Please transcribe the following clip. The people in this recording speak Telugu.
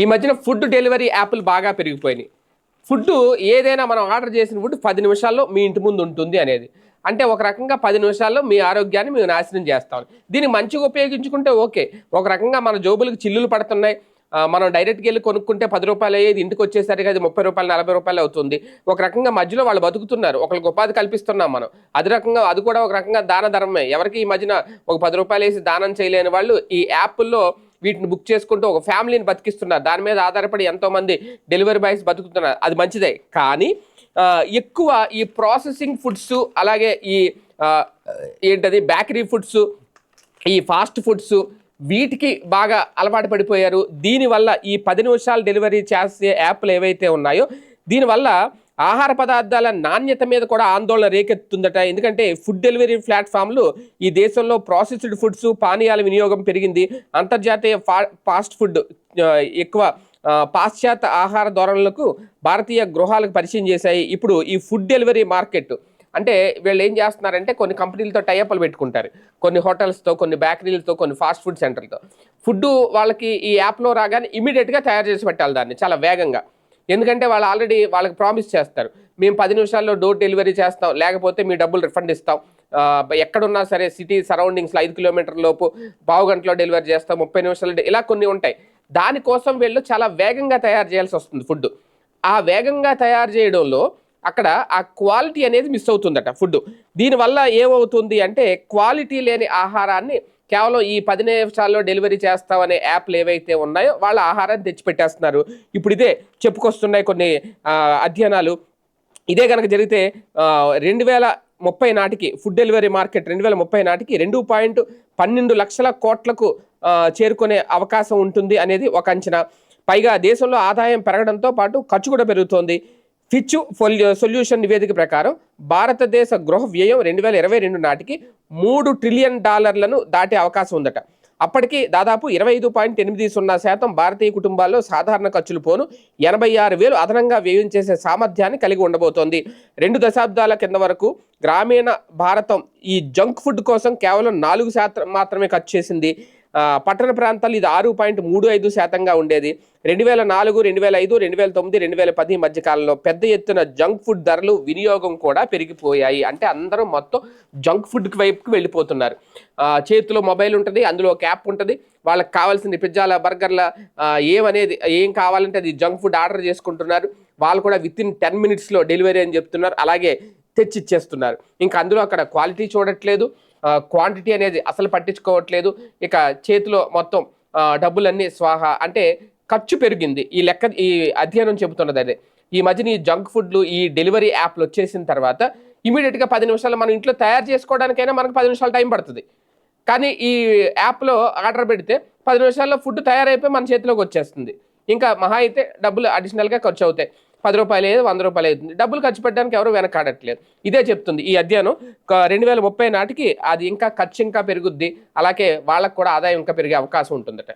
ఈ మధ్యన ఫుడ్ డెలివరీ యాప్లు బాగా పెరిగిపోయినాయి. ఫుడ్ ఏదైనా మనం ఆర్డర్ చేసిన ఫుడ్ పది నిమిషాల్లో మీ ఇంటి ముందు ఉంటుంది అనేది. అంటే ఒక రకంగా పది నిమిషాల్లో మీ ఆరోగ్యాన్ని మేము నాశనం చేస్తాం దీన్ని మంచిగా ఉపయోగించుకుంటే ఓకే. ఒక రకంగా మన జోబులకు చిల్లులు పడుతున్నాయి. మనం డైరెక్ట్గా వెళ్ళి కొనుక్కుంటే పది రూపాయలు అయ్యేది ఇంటికి వచ్చేసరికి అది ముప్పై రూపాయలు నలభై రూపాయలు అవుతుంది. ఒక రకంగా మధ్యలో వాళ్ళు బతుకుతున్నారు. ఒకరికి ఉపాధి కల్పిస్తున్నాం మనం. అది రకంగా అది కూడా ఒక రకంగా దాన ధర్మమే. ఎవరికి ఈ మధ్యన ఒక పది రూపాయలు వేసి దానం చేయలేని వాళ్ళు ఈ యాప్ల్లో వీటిని బుక్ చేసుకుంటూ ఒక ఫ్యామిలీని బతికిస్తున్నారు. దాని మీద ఆధారపడి ఎంతోమంది డెలివరీ బాయ్స్ బతుకుతున్నారు. అది మంచిదే. కానీ ఎక్కువ ఈ ప్రాసెసింగ్ ఫుడ్స్ అలాగే ఈ ఏంటది బేకరీ ఫుడ్స్ ఈ ఫాస్ట్ ఫుడ్స్ వీటికి బాగా అలవాటు పడిపోయారు. దీనివల్ల ఈ పది నిమిషాలు డెలివరీ చేసే యాప్లు ఏవైతే ఉన్నాయో దీనివల్ల ఆహార పదార్థాల నాణ్యత మీద కూడా ఆందోళన రేకెత్తుందట ఎందుకంటే ఫుడ్ డెలివరీ ప్లాట్ఫామ్లు ఈ దేశంలో ప్రాసెస్డ్ ఫుడ్స్ పానీయాల వినియోగం పెరిగింది. అంతర్జాతీయ ఫా ఫాస్ట్ ఫుడ్ ఎక్కువ పాశ్చాత్య ఆహార ధోరణులకు భారతీయ గృహాలకు పరిచయం చేశాయి. ఇప్పుడు ఈ ఫుడ్ డెలివరీ మార్కెట్ అంటే వీళ్ళు ఏం చేస్తున్నారంటే కొన్ని కంపెనీలతో టైఅప్లు పెట్టుకుంటారు. కొన్ని హోటల్స్తో కొన్ని బేకరీలతో కొన్ని ఫాస్ట్ ఫుడ్ సెంటర్లతో ఫుడ్ వాళ్ళకి ఈ యాప్లో రాగానే ఇమీడియట్గా తయారు చేసి పెట్టాలి దాన్ని చాలా వేగంగా. ఎందుకంటే వాళ్ళు ఆల్రెడీ వాళ్ళకి ప్రామిస్ చేస్తారు. మేము పది నిమిషాల్లో డోర్ డెలివరీ చేస్తాం. లేకపోతే మీ డబ్బులు రిఫండ్ ఇస్తాం. ఎక్కడున్నా సరే సిటీ సరౌండింగ్స్లో ఐదు కిలోమీటర్ లోపు పావు గంటలో డెలివరీ చేస్తాం. ముప్పై నిమిషాలు ఇలా కొన్ని ఉంటాయి. దానికోసం వీళ్ళు చాలా వేగంగా తయారు చేయాల్సి వస్తుంది ఫుడ్ ఆ వేగంగా తయారు చేయడంలో అక్కడ ఆ క్వాలిటీ అనేది మిస్ అవుతుందట ఫుడ్ దీనివల్ల ఏమవుతుంది అంటే క్వాలిటీ లేని ఆహారాన్ని కేవలం ఈ పది నిమిషాల్లో డెలివరీ చేస్తామనే యాప్లు ఏవైతే ఉన్నాయో వాళ్ళ ఆహారాన్ని తెచ్చిపెట్టేస్తున్నారు. ఇప్పుడు ఇదే చెప్పుకొస్తున్నాయి కొన్ని అధ్యయనాలు. ఇదే కనుక జరిగితే రెండు వేల ముప్పై నాటికి ఫుడ్ డెలివరీ మార్కెట్ రెండు వేల ముప్పై నాటికి రెండు పాయింట్ పన్నెండు లక్షల కోట్లకు చేరుకునే అవకాశం ఉంటుంది అనేది ఒక అంచనా. పైగా దేశంలో ఆదాయం పెరగడంతో పాటు ఖర్చు కూడా పెరుగుతోంది. ఫిచ్ సొల్యూషన్ నివేదిక ప్రకారం భారతదేశ గృహ వ్యయం రెండు వేల ఇరవై రెండు నాటికి మూడు ట్రిలియన్ డాలర్లను దాటే అవకాశం ఉందట. అప్పటికి దాదాపు ఇరవై ఐదు పాయింట్ ఎనిమిది సున్నా శాతం భారతీయ కుటుంబాల్లో సాధారణ ఖర్చులు పోను ఎనభై ఆరు వేలు అదనంగా వ్యయం చేసే సామర్థ్యాన్ని కలిగి ఉండబోతోంది. రెండు దశాబ్దాల కింద వరకు గ్రామీణ భారతం ఈ జంక్ ఫుడ్ కోసం కేవలం నాలుగు శాతం మాత్రమే ఖర్చు చేసింది. పట్టణ ప్రాంతాలు ఇది ఆరు పాయింట్ మూడు ఐదు శాతంగా ఉండేది. రెండు వేల నాలుగు రెండు వేల ఐదు రెండు వేల తొమ్మిది రెండు వేల పది మధ్య కాలంలో పెద్ద ఎత్తున జంక్ ఫుడ్ ధరలు వినియోగం కూడా పెరిగిపోయాయి. అంటే అందరూ మొత్తం జంక్ ఫుడ్ వైపుకి వెళ్ళిపోతున్నారు. చేతిలో మొబైల్ ఉంటుంది అందులో ఒక యాప్ ఉంటుంది. వాళ్ళకి కావాల్సిన పిజ్జాల బర్గర్ల ఏమనేది ఏం కావాలంటే అది జంక్ ఫుడ్ ఆర్డర్ చేసుకుంటున్నారు. వాళ్ళు కూడా విత్ ఇన్ టెన్ మినిట్స్లో డెలివరీ అని చెప్తున్నారు. అలాగే తెచ్చి ఇచ్చేస్తున్నారు ఇంకా అందులో అక్కడ క్వాలిటీ చూడట్లేదు. క్వాంటిటీ అనేది అసలు పట్టించుకోవట్లేదు. ఇక చేతిలో మొత్తం డబ్బులన్నీ స్వాహా అంటే ఖర్చు పెరిగింది. ఈ లెక్క ఈ అధ్యయనం చెబుతున్నది అదే. ఈ మధ్యన ఈ జంక్ ఫుడ్లు ఈ డెలివరీ యాప్లు వచ్చేసిన తర్వాత ఇమీడియట్గా పది నిమిషాలు మనం ఇంట్లో తయారు చేసుకోవడానికైనా మనకు పది నిమిషాలు టైం పడుతుంది. కానీ ఈ యాప్లో ఆర్డర్ పెడితే పది నిమిషాల్లో ఫుడ్ తయారైపోయి మన చేతిలోకి వచ్చేస్తుంది. ఇంకా మహా అయితే డబ్బులు అడిషనల్గా ఖర్చు అవుతాయి. పది రూపాయలు అయ్యేది వంద రూపాయలు అవుతుంది డబ్బులు ఖర్చు పెట్టడానికి ఎవరు వెనకాడట్లేదు. ఇదే చెప్తుంది ఈ అధ్యయనం. రెండు వేల ముప్పై నాటికి అది ఇంకా ఖర్చు ఇంకా పెరుగుద్ది. అలాగే వాళ్ళకు కూడా ఆదాయం ఇంకా పెరిగే అవకాశం ఉంటుందట.